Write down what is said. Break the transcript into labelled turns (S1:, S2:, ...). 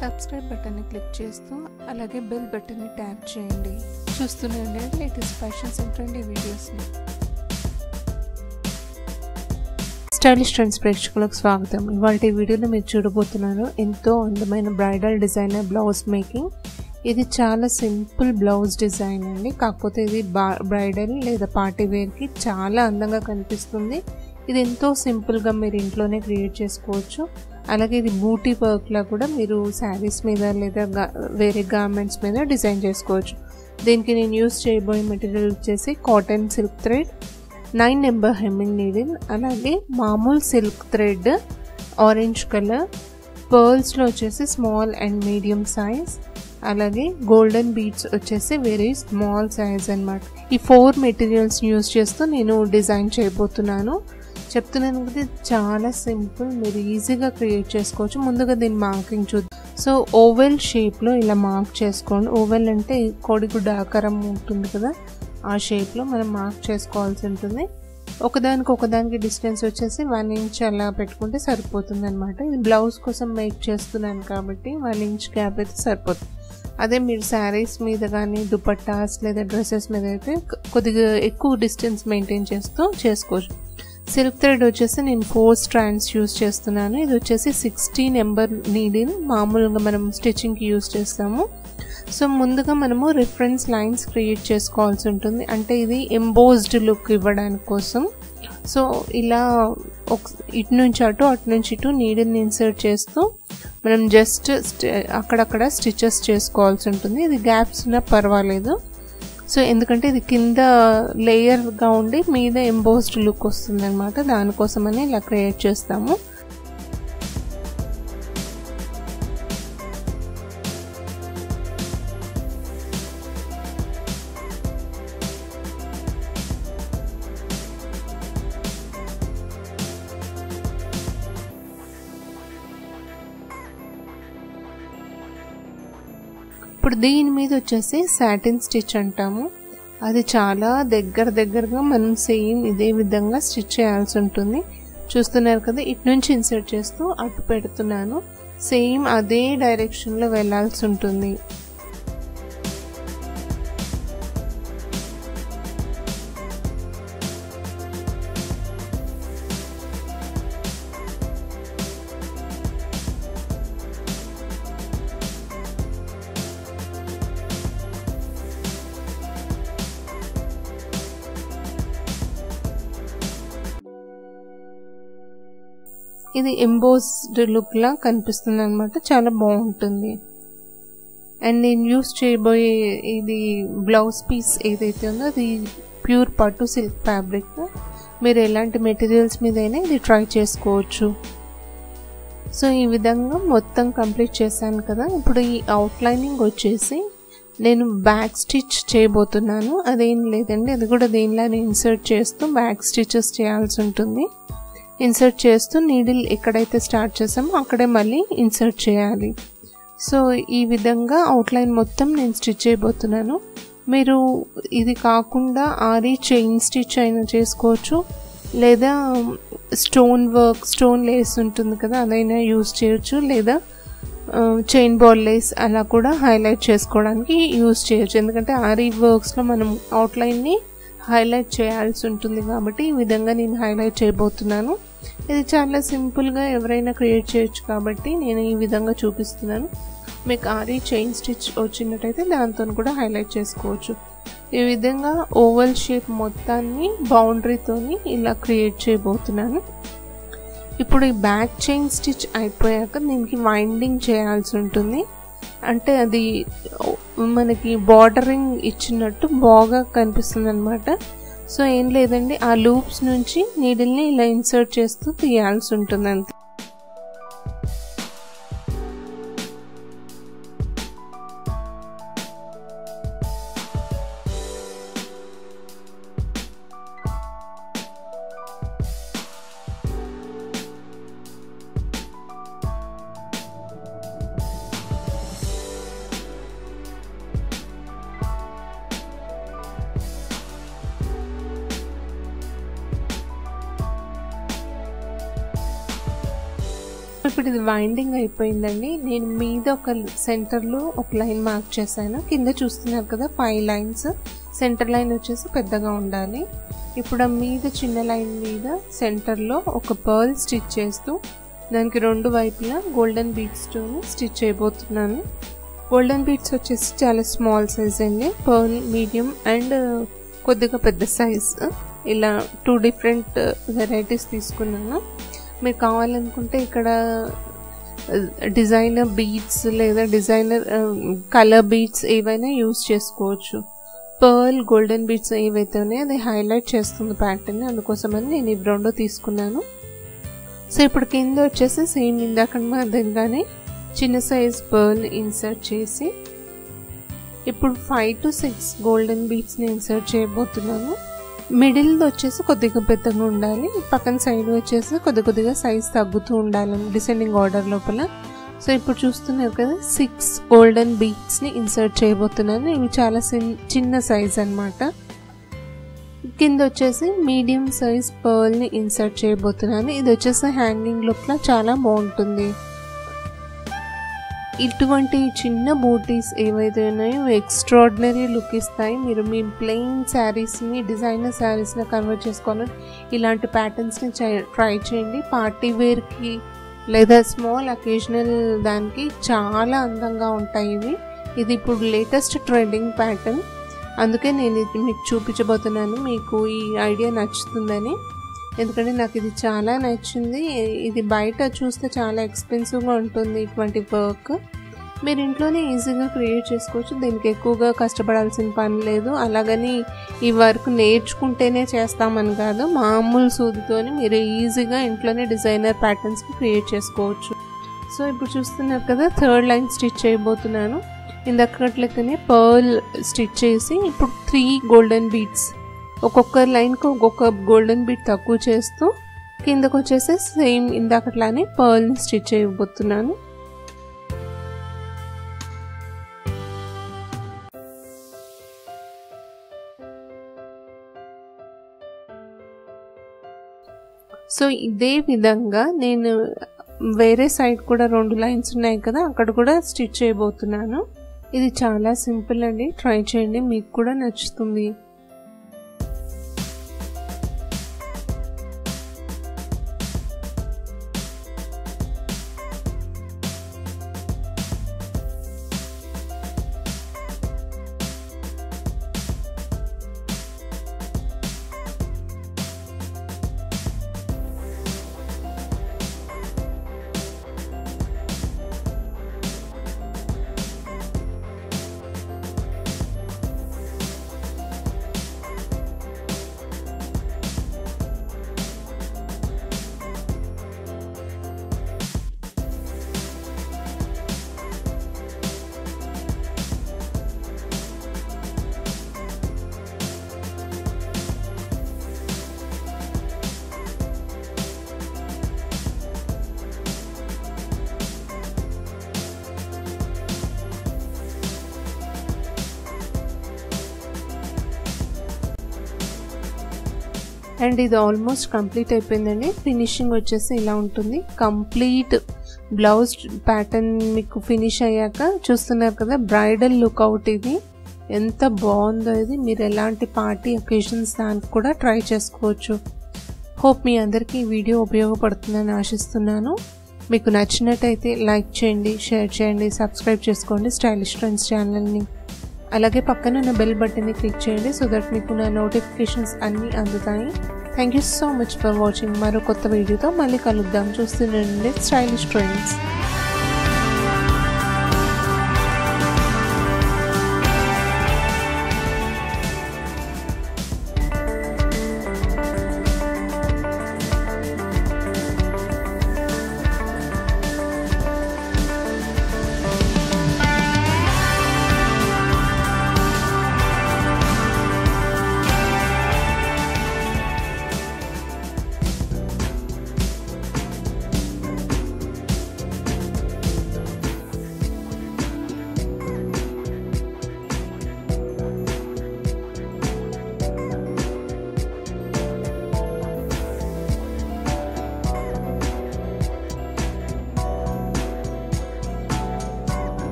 S1: Subscribe బటన్ని click చేస్తూ అలాగే బెల్ బటన్ని ట్యాప్ చేయండి. చూస్తూనే లేటెస్ట్ ఫ్యాషన్స్ అండ్ ట్రెండీ వీడియోస్ని. స్టైలిష్ ట్రెండ్స్ ప్రేక్షకులకు స్వాగతం. ఇవాళ వీడియోలో మీరు చూడబోతున్నారు ఎంతో అందమైన బ్రైడల్ డిజైనర్ బ్లౌజ్ మేకింగ్. ఇది చాలా సింపుల్ బ్లౌజ్ డిజైన్ అండి. కాకపోతే ఇది బా బ్రైడల్ లేదా పార్టీ వేర్కి చాలా అందంగా కనిపిస్తుంది. ఇది ఎంతో సింపుల్గా మీరు ఇంట్లోనే క్రియేట్ చేసుకోవచ్చు. అలాగే ఇది బూటీ వర్క్లా కూడా మీరు శారీస్ మీద లేదా వేరే గార్మెంట్స్ మీద డిజైన్ చేసుకోవచ్చు. దీనికి నేను యూస్ చేయబోయే మెటీరియల్ వచ్చేసి cotton silk thread nine number hemming needle అలాగే మామూలు సిల్క్ థ్రెడ్ ఆరెంజ్ కలర్ పర్ల్స్లో వచ్చేసి స్మాల్ అండ్ మీడియం సైజ్ అలాగే గోల్డెన్ బీడ్స్ వచ్చేసి వెరీ స్మాల్ సైజ్ అనమాట ఈ ఫోర్ మెటీరియల్స్ యూస్ చేస్తూ నేను డిజైన్ చేయబోతున్నాను. చెప్తున్నాను కదా చాలా సింపుల్ మీరు ఈజీగా క్రియేట్ చేసుకోవచ్చు. ముందుగా దీని మార్కింగ్ చూద్దాం. సో ఓవెల్ షేప్లో ఇలా మార్క్ చేసుకోండి. ఓవెల్ అంటే కోడిగుడ్డ ఆకారం ఉంటుంది కదా ఆ షేప్లో మనం మార్క్ చేసుకోవాల్సి ఉంటుంది. ఒకదానికి ఒకదానికి డిస్టెన్స్ వచ్చేసి వన్ ఇంచ్ అలా పెట్టుకుంటే సరిపోతుంది అనమాట ఇది బ్లౌజ్ కోసం మేక్ చేస్తున్నాను కాబట్టి వన్ ఇంచ్ గ్యాప్ అయితే సరిపోతుంది అదే మీరు శారీస్ మీద కానీ దుపట్టాస్ లేదా డ్రెస్సెస్ మీద అయితే కొద్దిగా ఎక్కువ డిస్టెన్స్ మెయింటైన్ చేస్తూ చేసుకోవచ్చు. సిల్క్ థ్రెడ్ వచ్చేసి నేను ఫోర్ స్ట్రాండ్స్ యూస్ చేస్తున్నాను. ఇది వచ్చేసి సిక్స్టీ నెంబర్ నీడిల్ మామూలుగా మనం స్టిచ్చింగ్కి యూస్ చేస్తాము. సో ముందుగా మనము రిఫరెన్స్ లైన్స్ క్రియేట్ చేసుకోవాల్సి ఉంటుంది. అంటే ఇది ఎంబోజ్డ్ లుక్ ఇవ్వడానికి కోసం. సో ఇలా ఒక ఇటు నుంచి అటు అటు నుంచి ఇటు నీడిల్ని ఇన్సర్ట్ చేస్తూ మనం జస్ట్ అక్కడక్కడ స్టిచెస్ చేసుకోవాల్సి ఉంటుంది. ఇది గ్యాప్స్ ఉన్నా పర్వాలేదు. సో ఎందుకంటే ఇది కింద లేయర్గా ఉండి మీద ఎంబోస్డ్ లుక్ వస్తుంది అనమాట దానికోసమని ఇలా క్రియేట్ చేస్తాము. ఇప్పుడు దీని మీద వచ్చేసి సాటిన్ స్టిచ్ అంటాము. అది చాలా దగ్గర దగ్గరగా మనం సేమ్ ఇదే విధంగా స్టిచ్ చేయాల్సి ఉంటుంది. చూస్తున్నారు కదా ఇటు నుంచి ఇన్సర్ట్ చేస్తూ అటు పెడుతున్నాను. సేమ్ అదే డైరెక్షన్లో వెళ్ళాల్సి ఉంటుంది. ఇది ఎంబోస్డ్ లుక్లా కనిపిస్తుంది అనమాట చాలా బాగుంటుంది. అండ్ నేను యూస్ చేయబోయే ఇది బ్లౌజ్ పీస్ ఏదైతే ఉందో అది ప్యూర్ పట్టు సిల్క్ ఫ్యాబ్రిక్ మీరు ఎలాంటి మెటీరియల్స్ మీదైనా ఇది ట్రై చేసుకోవచ్చు. సో ఈ విధంగా మొత్తం కంప్లీట్ చేశాను కదా. ఇప్పుడు ఈ అవుట్లైనింగ్ వచ్చేసి నేను బ్యాక్ స్టిచ్ చేయబోతున్నాను. అదేం లేదండి అది కూడా దీనిలానే ఇన్సర్ట్ చేస్తూ బ్యాక్ స్టిచెస్ చేయాల్సి ఉంటుంది. ఇన్సర్ట్ చేస్తూ నీడిల్ ఎక్కడైతే స్టార్ట్ చేసామో అక్కడే మళ్ళీ ఇన్సర్ట్ చేయాలి. సో ఈ విధంగా అవుట్లైన్ మొత్తం నేను స్టిచ్ చేయబోతున్నాను. మీరు ఇది కాకుండా ఆరి చైన్ స్టిచ్ అయినా చేసుకోవచ్చు. లేదా స్టోన్ వర్క్ స్టోన్ లేస్ ఉంటుంది కదా అదైనా యూస్ చేయొచ్చు. లేదా చైన్ బాల్ లేస్ అలా కూడా హైలైట్ చేసుకోవడానికి యూజ్ చేయొచ్చు. ఎందుకంటే ఆరి వర్క్స్లో మనం అవుట్లైన్ని హైలైట్ చేయాల్సి ఉంటుంది కాబట్టి ఈ విధంగా నేను హైలైట్ చేయబోతున్నాను. ఇది చాలా సింపుల్గా ఎవరైనా క్రియేట్ చేయొచ్చు కాబట్టి నేను ఈ విధంగా చూపిస్తున్నాను. మీకు ఆరి చైన్ స్టిచ్ వచ్చినట్టయితే దాంతో కూడా హైలైట్ చేసుకోవచ్చు. ఈ విధంగా ఓవల్ షేప్ మొత్తాన్ని బౌండరీతో ఇలా క్రియేట్ చేయబోతున్నాను. ఇప్పుడు ఈ బ్యాక్ చైన్ స్టిచ్ అయిపోయాక దీనికి వైండింగ్ చేయాల్సి ఉంటుంది. అంటే అది మనకి బార్డరింగ్ ఇచ్చినట్టు బాగా కనిపిస్తుంది అనమాట సో ఏం లేదండి ఆ లూప్స్ నుంచి నీడిల్ని ఇలా ఇన్సర్ట్ చేస్తూ తీయాల్సి ఉంటుంది అంతే ఇప్పుడు ఇది వైండింగ్ అయిపోయిందండి. నేను మీద ఒక సెంటర్లో ఒక లైన్ మార్క్ చేశాను. కింద చూస్తున్నారు కదా ఫైవ్ లైన్స్ సెంటర్ లైన్ వచ్చేసి పెద్దగా ఉండాలి. ఇప్పుడు ఆ మీద చిన్న లైన్ మీద సెంటర్లో ఒక పర్ల్ స్టిచ్ చేస్తూ దానికి రెండు వైపులా గోల్డెన్ బీట్స్తో స్టిచ్ చేయబోతున్నాను గోల్డెన్ బీట్స్ వచ్చేసి చాలా స్మాల్ సైజ్ అండి. పర్ల్ మీడియం అండ్ కొద్దిగా పెద్ద సైజ్ ఇలా టూ డిఫరెంట్ వెరైటీస్ తీసుకున్నాను. మీరు కావాలనుకుంటే ఇక్కడ డిజైనర్ బీడ్స్ లేదా డిజైనర్ కలర్ బీడ్స్ ఏవైనా యూస్ చేసుకోవచ్చు. పర్ల్ గోల్డెన్ బీడ్స్ ఏవైతే ఉన్నాయో అది హైలైట్ చేస్తుంది ప్యాటర్న్ అందుకోసమని నేను ఇవి రెండు తీసుకున్నాను. సో ఇప్పుడు కింద వచ్చేసి సేమ్ ఇందాక మాదిరిగానే చిన్న సైజ్ పర్ల్ ఇన్సర్ట్ చేసి ఇప్పుడు ఫైవ్ టు సిక్స్ గోల్డెన్ బీడ్స్ని ఇన్సర్ట్ చేయబోతున్నాను. మిడిల్ వచ్చేసి కొద్దిగా పెద్దగా ఉండాలి. పక్కన సైడ్ వచ్చేసి కొద్ది కొద్దిగా సైజ్ తగ్గుతూ ఉండాలి డిసెండింగ్ ఆర్డర్ లోపల. సో ఇప్పుడు చూస్తున్నారు కదా సిక్స్ గోల్డెన్ బీట్స్ని ఇన్సర్ట్ చేయబోతున్నాను. ఇవి చాలా చిన్న సైజ్ అనమాట కింద వచ్చేసి మీడియం సైజ్ పర్ల్ని ఇన్సర్ట్ చేయబోతున్నాను. ఇది వచ్చేసి హ్యాంగింగ్ లుక్లో చాలా బాగుంటుంది. ఇటువంటి చిన్న బూటీస్ ఏవైతే ఉన్నాయో ఎక్స్ట్రాడినరీ లుక్ ఇస్తాయి. మీరు మీ ప్లెయిన్ శారీస్ని డిజైనర్ శారీస్ని కన్వర్ట్ చేసుకోవాలని ఇలాంటి ప్యాటర్న్స్ని ట్రై చేయండి. పార్టీ వేర్కి లేదా స్మాల్ అకేషనల్ దానికి చాలా అందంగా ఉంటాయి ఇవి. ఇది ఇప్పుడు లేటెస్ట్ ట్రెండింగ్ ప్యాటర్న్ అందుకే నేను ఇది మీకు చూపించబోతున్నాను. మీకు ఈ ఐడియా నచ్చుతుందని. ఎందుకంటే నాకు ఇది చాలా నచ్చింది. ఇది బయట చూస్తే చాలా ఎక్స్పెన్సివ్గా ఉంటుంది ఇటువంటి వర్క్. మీరు ఇంట్లోనే ఈజీగా క్రియేట్ చేసుకోవచ్చు. దీనికి ఎక్కువగా కష్టపడాల్సిన పని లేదు. అలాగని ఈ వర్క్ నేర్చుకుంటేనే చేస్తామని కాదు మామూలు సూదితోని మీరు ఈజీగా ఇంట్లోనే డిజైనర్ ప్యాటర్న్స్కి క్రియేట్ చేసుకోవచ్చు. సో ఇప్పుడు చూస్తున్నారు కదా థర్డ్ లైన్ స్టిచ్ చేయబోతున్నాను. ఇందక్కట్లకనే పర్ల్ స్టిచ్ చేసి ఇప్పుడు త్రీ గోల్డెన్ బీట్స్ ఒక్కొక్క లైన్కి ఒక్కొక్క గోల్డెన్ బీట్ తక్కువ చేస్తూ కిందకు వచ్చేసి సేమ్ ఇందాకట్లానే పర్ల్ని స్టిచ్ చేయబోతున్నాను. సో ఇదే విధంగా నేను వేరే సైడ్ కూడా రెండు లైన్స్ ఉన్నాయి కదా అక్కడ కూడా స్టిచ్ చేయబోతున్నాను. ఇది చాలా సింపుల్ అండి. ట్రై చేయండి. మీకు కూడా నచ్చుతుంది. అండ్ ఇది ఆల్మోస్ట్ కంప్లీట్ అయిపోయిందండి. ఫినిషింగ్ వచ్చేసి ఇలా ఉంటుంది. కంప్లీట్ బ్లౌజ్ ప్యాటర్న్ మీకు ఫినిష్ అయ్యాక చూస్తున్నారు కదా బ్రైడల్ లుక్ అవుట్ ఇది. ఎంత బాగుందో ఇది. మీరు ఎలాంటి పార్టీ ఒకేషన్స్ దానికి కూడా ట్రై చేసుకోవచ్చు. హోప్ మీ అందరికీ ఈ వీడియో ఉపయోగపడుతుందని ఆశిస్తున్నాను. మీకు నచ్చినట్టయితే లైక్ చేయండి షేర్ చేయండి సబ్స్క్రైబ్ చేసుకోండి. స్టైలిష్ ఫ్రెండ్స్ ఛానల్ని అలాగే పక్కన ఉన్న బెల్ బటన్ని క్లిక్ చేయండి సో దట్ మీకు నా నోటిఫికేషన్స్ అన్నీ అందుతాయి. Thank you so much for watching మరో కొత్త వీడియోతో మళ్ళీ కలుద్దాం. చూస్తుండండి స్టైలిష్ ట్రెండ్స్